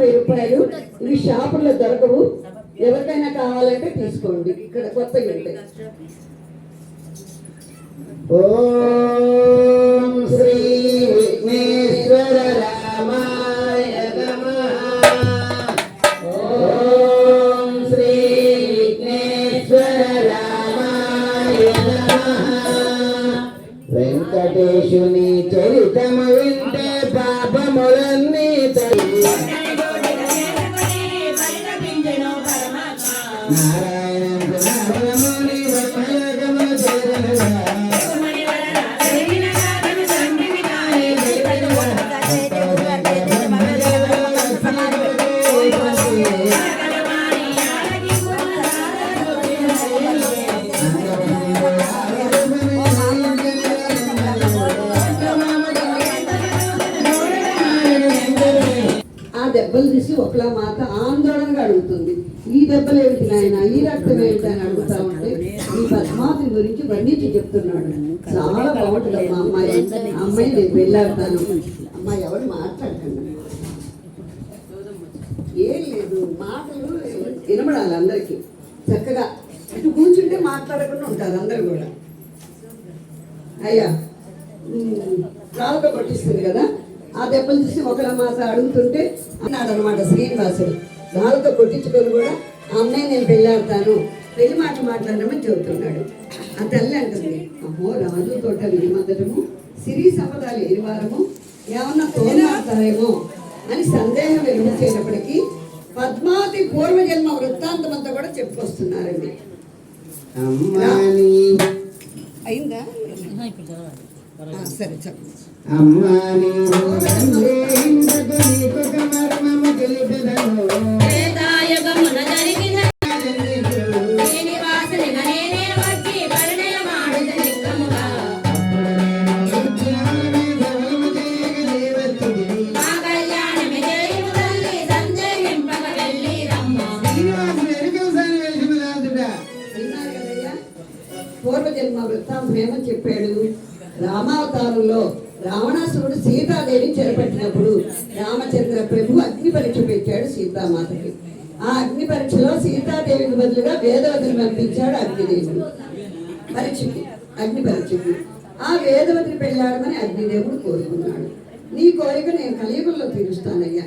ముప్పై రూపాయలు ఇవి షాపుల్లో దొరకవు. ఎవరికైనా కావాలంటే తీసుకోండి. ఇక్కడ కొత్తగా ఉంటాయి ఓం శ్రీ విఘ్నేశ్వర రామాయ ఓం శ్రీ విఘ్నేశ్వర రామాయ వెంకటేశుని చరితము వింటే పాపములన్నీ తొలగి దెబ్బలు మాత ఆందోళనగా అడుగుతుంది. ఈ దెబ్బలు ఏమిటి నాయన? ఈ రక్తం ఏమిటి అని అడుగుతా ఉంటే ఈ పద్మావతి గురించి వర్ణించి చెప్తున్నాడు. చాలా బాగుంటుంది మా అమ్మాయి అమ్మాయి నేను వెళ్ళాడతాను అమ్మాయి ఎవరు మాట్లాడకండి. ఏం లేదు. మాటలు వినబడాలి అందరికీ. చక్కగా ఇటు కూర్చుంటే మాట్లాడకుండా ఉంటారు అందరు కూడా. అయ్యా రాళ్ళతో పట్టిస్తుంది కదా? ఆ దెబ్బలు చూసి ఒకళ్ళ మాట అడుగుతుంటే అన్నాడు అనమాట శ్రీనివాసుడు. వాళ్ళతో కొట్టించుకొని కూడా ఆ అమ్మాయి నేను పెళ్ళాడతాను. పెళ్ళి మాట మాట్లాడమని చెబుతున్నాడు. ఆ తల్లి అంటుంది అమ్మో రాజు తోట వినిమందటము సిరి సంపద లేని ఏమన్నా తోలాడతారేమో అని సందేహం వెలువచ్చేటప్పటికీ పద్మావతి పూర్వజన్మ వృత్తాంతం అంతా కూడా చెప్పుకొస్తున్నారండి. అమ్మాని అయిందా ఆ, సరే చెప్పు అమ్మాని ఇంతకు నీకు మర్మము తెలిపెదను వేదాయగమున జరిగిన శ్రీనివాసుని నేనే వచ్చి పరిణయమాడుద నిక్కముగా మా సందేహింపక వెళ్ళి రమ్మ. విన్నారు కదయ్యా? పూర్వజన్మ వృత్తాంతం ఏమని చెప్పాడు? రామావతారంలో రావణాసురుడు సీతాదేవిని చెరపట్టినప్పుడు రామచంద్ర ప్రభు అగ్ని పరీక్ష పెట్టాడు సీతామాతకి. ఆ అగ్ని పరీక్షలో సీతాదేవికి బదులుగా వేదవతిని పంపించాడు అగ్నిదేవుడు. పరీక్షకి అగ్ని పరీక్షకి. ఆ వేదవతిని పెళ్ళాడమని అగ్నిదేవుడు కోరుకున్నాడు. నీ కోరిక నేను కలియుగంలో తీరుస్తానయ్యా.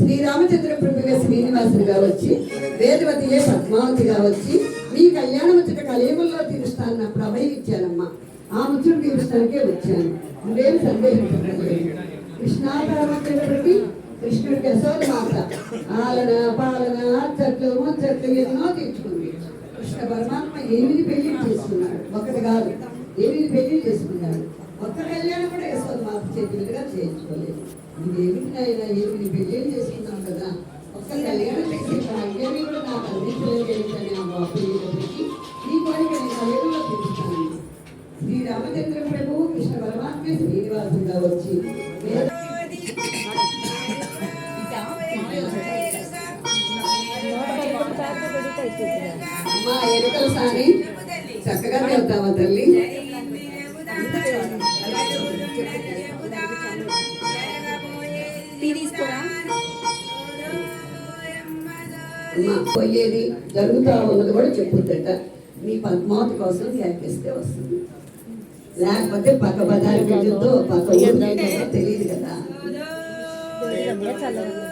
శ్రీరామచంద్ర ప్రభుగా శ్రీనివాసునిగా వచ్చి వేదవతియే పద్మావతిగా వచ్చి మీ కళ్యాణం ముచ్చట కలియుగంలో తీరుస్తాను నా ఇచ్చానమ్మా. ఆ ముచ్చట తీర్చడానికే వచ్చాను. నువ్వేం సందేహించలేదు కృష్ణావతారమైనటువంటి కృష్ణుడికి అసోద మాత ఆలన పాలన అచ్చట్లు ముచ్చట్లు ఎన్నో తీర్చుకుంది. కృష్ణ పరమాత్మ ఎనిమిది పెళ్ళి చేసుకున్నాడు? ఒకటి కాదు. ఎనిమిది పెళ్ళి చేసుకున్నాడు? ఒక్క కళ్యాణం కూడా యశోద మాత చేతులుగా చేయించుకోలేదు. ఇది ఏమిటి నాయన ఎనిమిది పెళ్ళి చేసుకున్నాం కదా? ఒక్క కళ్యాణం చేసి భాగ్యాన్ని కూడా నాకు అందించలేదు ఏంటని ఆ బాబుకి రామచంద్ర ప్రభువు కృష్ణ పరమాత్మ శ్రీనివాసుగా వచ్చి అమ్మా ఎరుకల సాని చక్కగా వెళ్తావా తల్లి పోయేది జరుగుతా ఉన్నది కూడా చెప్పుద్దట. మీ పద్మావతి కోసం వ్యాఖ్యస్తే వస్తుంది. లేకపోతే పక్క బజారు వెళ్ళొద్దు పక్క తెలియదు కదా.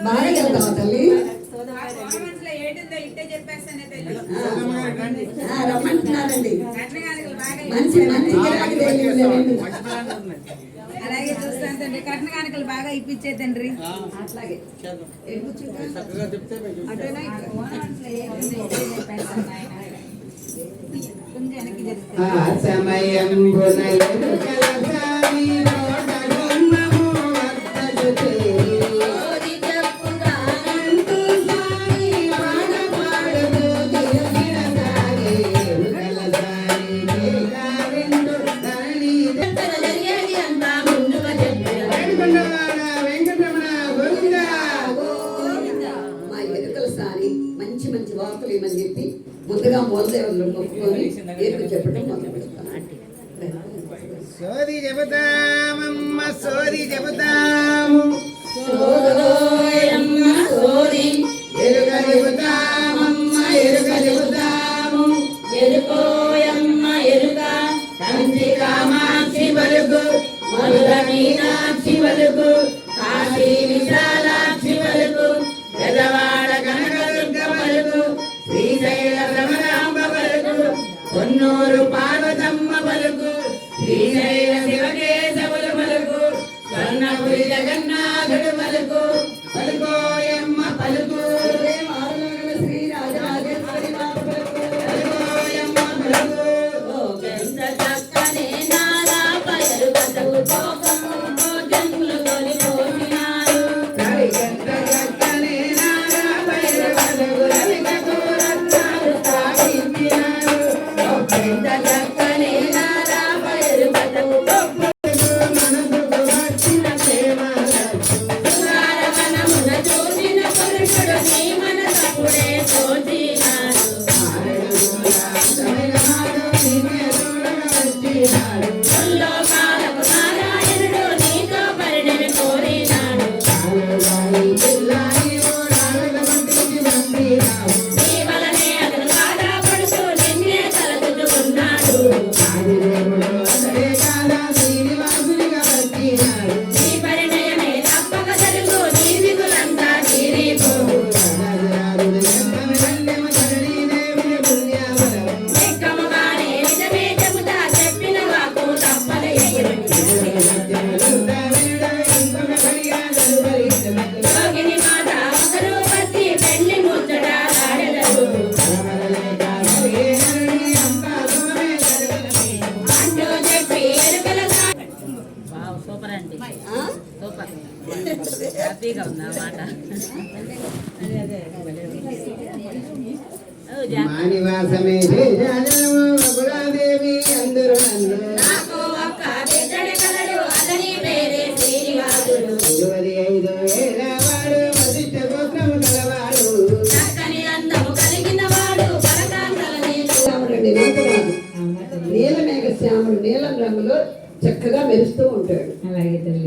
బాగా వెళ్తావా తల్లి? ఆ, రమ్మంటున్నారండి. మంచి మంచి అలాగే చూస్తాను తండ్రి. కట్న కానుకలు బాగా ఇప్పించే తండ్రి అట్లాగే? అటేనా ఆ సమయం ఓది మీకు చెప్పడం సోది చెబుతామమ్మ సోది చెబుతాము సోది ఎరుక చెబుతామమ్మ ఎరుక చెబుతాము ఎరుకోయమ్మ ఎరుక కంచి కామాక్షి వరకు మధుర మీనాక్షి వరకు కాశీ విశాల ouro para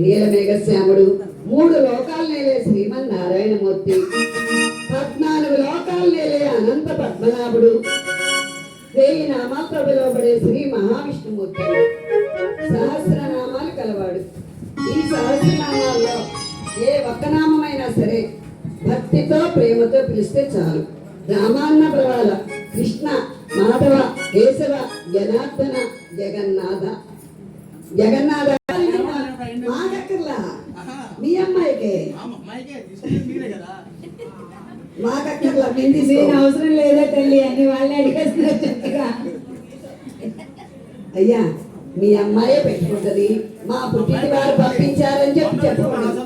అలాగే తల్లి మూడు లోకాలు నేలే నారాయణమూర్తి పద్నాలుగు లోకాలు నేలే అనంత పద్మనాభుడు. వెయ్యి నామాలతో పిలువబడే శ్రీ మహావిష్ణుమూర్తి సహస్రనామాలు కలవాడు. ఈ సహస్రనామాల్లో ఏ ఒక్క నామమైనా సరే భక్తితో ప్రేమతో పిలిస్తే చాలు. రామాన్న ప్రవాల కృష్ణ మాధవ కేశవ జనార్దన జగన్నాథ జగన్నాథ మీ అమ్మాయికే. మాకక్కర్లా నేను అవసరం లేదా తల్లి అని వాళ్ళని అడిగేస్తున్నారు చక్కగా. అయ్యా మీ అమ్మాయే పెట్టుకుంటది. మా పుట్టింటి వారు పంపించారని చెప్పి చెప్పకూడదు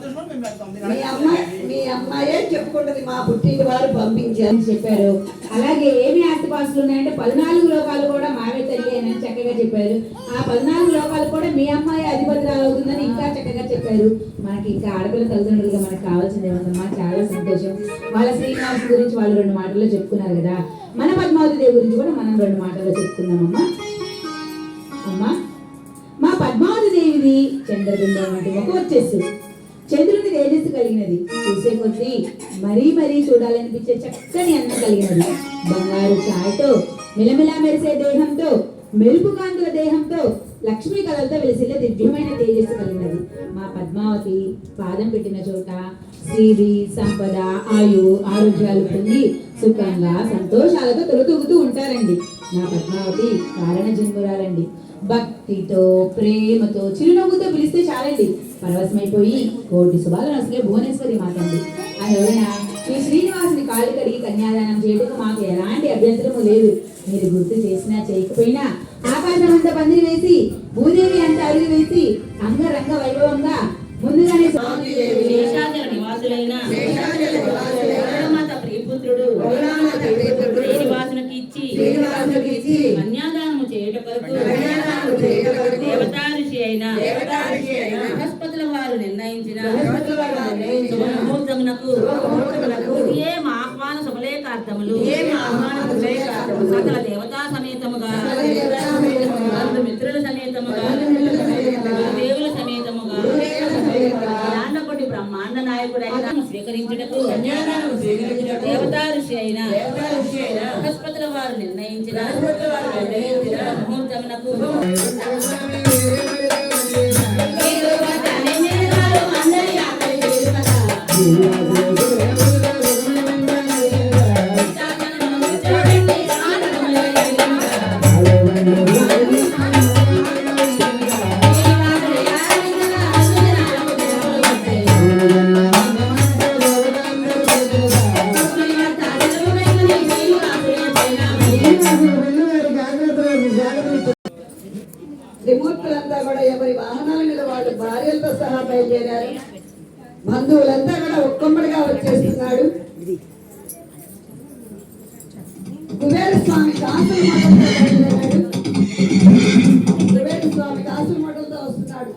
మీ అమ్మాయి మీ అమ్మాయే చెప్పుకుంటది. మా పుట్టింటి వారు పంపించారు అని చెప్పారు. అలాగే ఏమి ఆస్తిపాస్తులు ఉన్నాయంటే పద్నాలుగు లోకాలు కూడా మావే తల్లి అని చక్కగా చెప్పారు. ఆ పద్నాలుగు లోకాలు కూడా మీ అమ్మాయి అధిపతిరాలు అవుతుందని ఇంకా చక్కగా చెప్పారు. మనకి ఇంకా ఆడపిల్ల తల్లిదండ్రులుగా మనకు కావాల్సింది ఏమన్నా చాలా సంతోషం. వాళ్ళ శ్రీనివాస్ గురించి వాళ్ళు రెండు మాటల్లో చెప్పుకున్నారు కదా. మన పద్మావతి దేవి గురించి కూడా మనం రెండు మాటల్లో చెప్పుకుందామమ్మా. అమ్మా మా పద్మావతి దేవిది చంద్రబింబం వంటి ఒక వచ్చేసి చంద్రుని కలిగినది. చూసే కొద్దీ మరీ మరీ చూడాలనిపించే చక్కని అందం కలిగినది. బంగారు ఛాయతో మిలమిలా మెరిసే దేహంతో మెరుపు కాంతుల దేహంతో లక్ష్మీ కళలతో వెలిసిల్ల దివ్యమైన తేజస్సు కలిగినది. మా పద్మావతి పాదం పెట్టిన చోట శ్రీది సంపద ఆయు ఆరోగ్యాలు పొంది సుఖంగా సంతోషాలతో తొలతూగుతూ ఉంటారండి. నా పద్మావతి కారణ జన్మురాలండి. భక్తితో ప్రేమతో చిరునవ్వుతో పిలిస్తే చాలండి. పరవశమైపోయి కోటి శుభాలను అసలే భువనేశ్వరి మాతండి. అందువలన ఈ శ్రీనివాసుని కాళ్ళు కడిగి కన్యాదానం చేయడం మాకు ఎలాంటి అభ్యంతరము లేదు. మీరు గుర్తు చేసినా చేయకపోయినా ఆకాశం అంతా పందిరి వేసి భూదేవి అంతా అరుగు వేసి అంగరంగ వైభవంగా ముందుగానే స్వామి నివాసులైన వరుణమాత ప్రియపుత్రుడు శ్రీనివాసునికి ఇచ్చి శ్రీనివాసునికి ఇచ్చి కన్యాదానము చేయుట కొరకు కన్యాదానము చేయుట కొరకు దేవతా ఋషి అయిన దేవతా ఋషి అయిన బృహస్పతుల వారు నిర్ణయించిన బృహస్పతుల వారు నిర్ణయించిన శుభముహూర్తమునకు ఏం ఆహ్వాన శుభలేఖార్థములు సకల దేవతా సమేతముగా మిత్రుల సమేతముగా దేవుల సమేతముగా బ్రహ్మాండకోటి బ్రహ్మాండ నాయకుడైన స్వీకరించుటకు దేవతా ఋషి అయిన బృహస్పతుల వారు నిర్ణయించిన ముహూర్తమునకు స్వామి కాసుల మఠంతో బయలుదేరాడు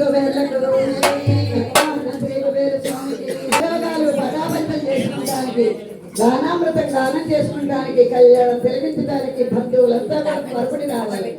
కుబేర స్వామి కాసుల దానామృతం దానం చేసుకుంటానికి కళ్యాణం తెలివించడానికి బంధువులంతా కూడా మరపడి రావాలి.